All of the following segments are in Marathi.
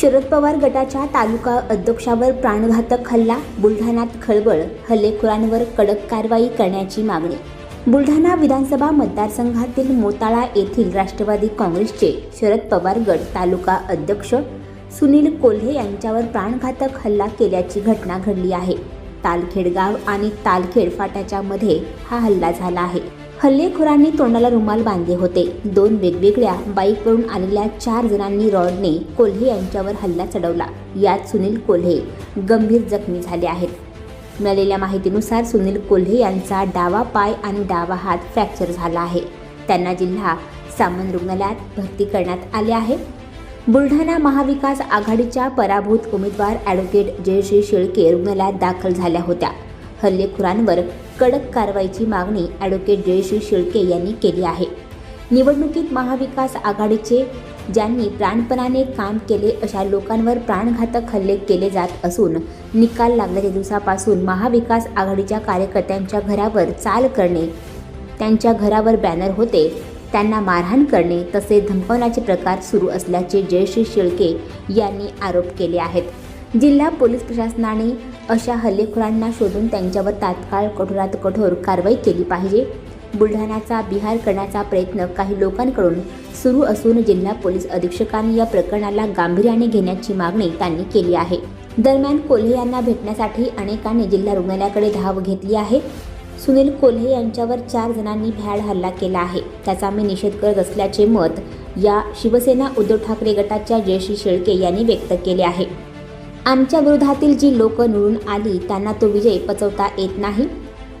शरद पवार गटाच्या तालुका अध्यक्षावर प्राणघातक हल्ला बुलढाण्यात खळबळ हल्लेखोरांवर कडक कारवाई करण्याची मागणी. बुलढाणा विधानसभा मतदारसंघातील मोताळा येथील राष्ट्रवादी काँग्रेसचे शरद पवार गट तालुका अध्यक्ष सुनील कोल्हे यांच्यावर प्राणघातक हल्ला केल्याची घटना घडली आहे. तालखेड गाव आणि तालखेड फाट्याच्या मध्ये हा हल्ला झाला आहे. हल्लेखोरांनी तोंडाला रुमाल बांधले होते. दोन वेगवेगळ्या बाईकवरून आलेल्या चार जणांनी रॉडने कोल्हे यांच्यावर हल्ला चढवला. यात सुनील कोल्हे गंभीर जखमी झाले आहेत. मिळालेल्या माहितीनुसार सुनील कोल्हे यांचा डावा पाय आणि डावा हात फ्रॅक्चर झाला आहे. त्यांना जिल्हा सामान्य रुग्णालयात भरती करण्यात आले आहे. बुलढाणा महाविकास आघाडीच्या पराभूत उमेदवार ॲडव्होकेट जयश्री शेळके रुग्णालयात दाखल झाल्या होत्या. हल्लेखोरांवर कडक कारवाईची मागणी ॲडव्होकेट जयश्री शेळके यांनी केली आहे. निवडणुकीत महाविकास आघाडीचे ज्यांनी प्राणपणाने काम केले अशा लोकांवर प्राणघातक हल्ले केले जात असून निकाल लागल्याच्या दिवसापासून महाविकास आघाडीच्या कार्यकर्त्यांच्या घरावर चाल करणे त्यांच्या घरावर बॅनर होते त्यांना मारहाण करणे तसे धमकवण्याचे प्रकार सुरू असल्याचे जयश्री शेळके यांनी आरोप केले आहेत. जिल्हा पोलीस प्रशासनाने अशा हल्लेखोरांना शोधून त्यांच्यावर तात्काळ कठोरात कठोर कारवाई केली पाहिजे. बुलढाण्याचा बिहार करण्याचा प्रयत्न काही लोकांकडून सुरू असून जिल्हा पोलीस अधीक्षकांनी या प्रकरणाला गांभीर्याने घेण्याची मागणी त्यांनी केली आहे. दरम्यान कोल्हे यांना भेटण्यासाठी अनेकांनी जिल्हा रुग्णालयाकडे धाव घेतली आहे. सुनील कोल्हे यांच्यावर चार जणांनी भ्याड हल्ला केला आहे. त्याचा मी निषेध करत असल्याचे मत या शिवसेना उद्धव ठाकरे गटाच्या जयश्री शेळके यांनी व्यक्त केले आहे. आमच्या विरोधातील जी लोक निवडून आली त्यांना तो विजय पचवता येत नाही.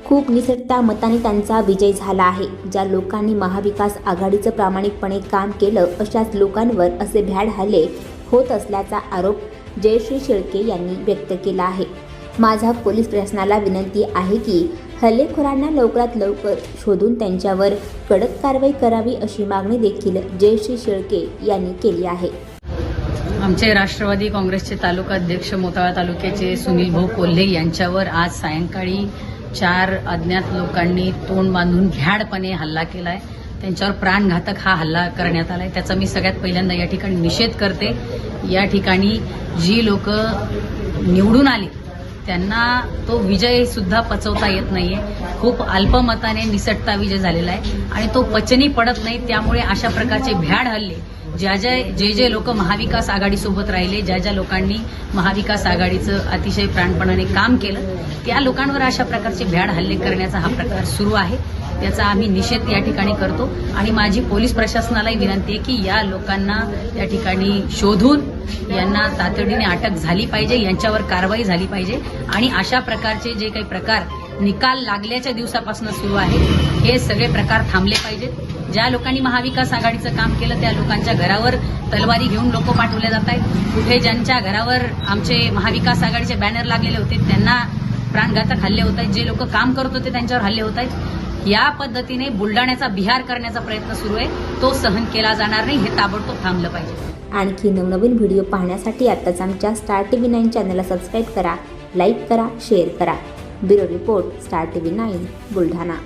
खूप निसटता मताने त्यांचा विजय झाला आहे. ज्या लोकांनी महाविकास आघाडीचं प्रामाणिकपणे काम केलं अशाच लोकांवर असे भ्याड हल्ले होत असल्याचा आरोप जयश्री शेळके यांनी व्यक्त केला आहे. माझा पोलीस प्रशासनाला विनंती आहे की हल्लेखोरांना लवकरात लवकर शोधून त्यांच्यावर कडक कारवाई करावी अशी मागणी देखील जयश्री शेळके यांनी केली आहे. आमचे राष्ट्रवादी काँग्रेसचे तालुका अध्यक्ष मोताळा तालुक्याचे सुनील भाऊ कोल्हे यांच्यावर आज सायंकाळी चार अज्ञात लोकांनी तोंड बांधून घ्याडपणे हल्ला केलाय. त्यांच्यावर प्राणघातक हा हल्ला करण्यात आलाय. त्याचा मी सगळ्यात पहिल्यांदा या ठिकाणी निषेध करते. या ठिकाणी जी लोक निवडून आली त्यांना तो विजय सुद्धा पचवता येत नाहीये. खूप अल्पमताने निसटता विजय झालेला आहे. आणि तो पचनी पडत नाही त्यामुळे अशा प्रकारचे भ्याड हल्ले ज्या ज्या जे जे लोक महाविकास आघाडीसोबत राहिले ज्या ज्या लोकांनी महाविकास आघाडीचं अतिशय प्राणपणाने काम केलं त्या लोकांवर अशा प्रकारचे भ्याड हल्ले करण्याचा हा प्रकार सुरू आहे. त्याचा आम्ही निषेध या ठिकाणी करतो. आणि माझी पोलीस प्रशासनालाही विनंती आहे की या लोकांना या ठिकाणी शोधून यांना तातडीने अटक झाली पाहिजे यांच्यावर कारवाई झाली पाहिजे. आणि अशा प्रकारचे जे काही प्रकार निकाल लागल्याच्या दिवसापासून सुरू आहे. हे सगळे प्रकार थांबले पाहिजेत. ज्या लोकांनी महाविकास आघाडीचं काम केलं त्या लोकांच्या घरावर तलवारी घेऊन लोक पाठवले जात आहेत. कुठे ज्यांच्या घरावर आमचे महाविकास आघाडीचे बॅनर लागलेले होते त्यांना प्राणघातक हल्ले होत आहेत. जे लोक काम करत होते त्यांच्यावर हल्ले होत आहेत. या पद्धतीने बुलडाण्याचा बिहार करण्याचा प्रयत्न सुरू आहे. तो सहन केला जाणार नाही हे ताबडतोब थांबलं पाहिजे. आणखी नवनवीन व्हिडिओ पाहण्यासाठी आत्ताच आमच्या स्टार टी व्ही नाईन चॅनलला सबस्क्राईब करा लाईक करा शेअर करा. Bureau report Star T V nine Buldhana.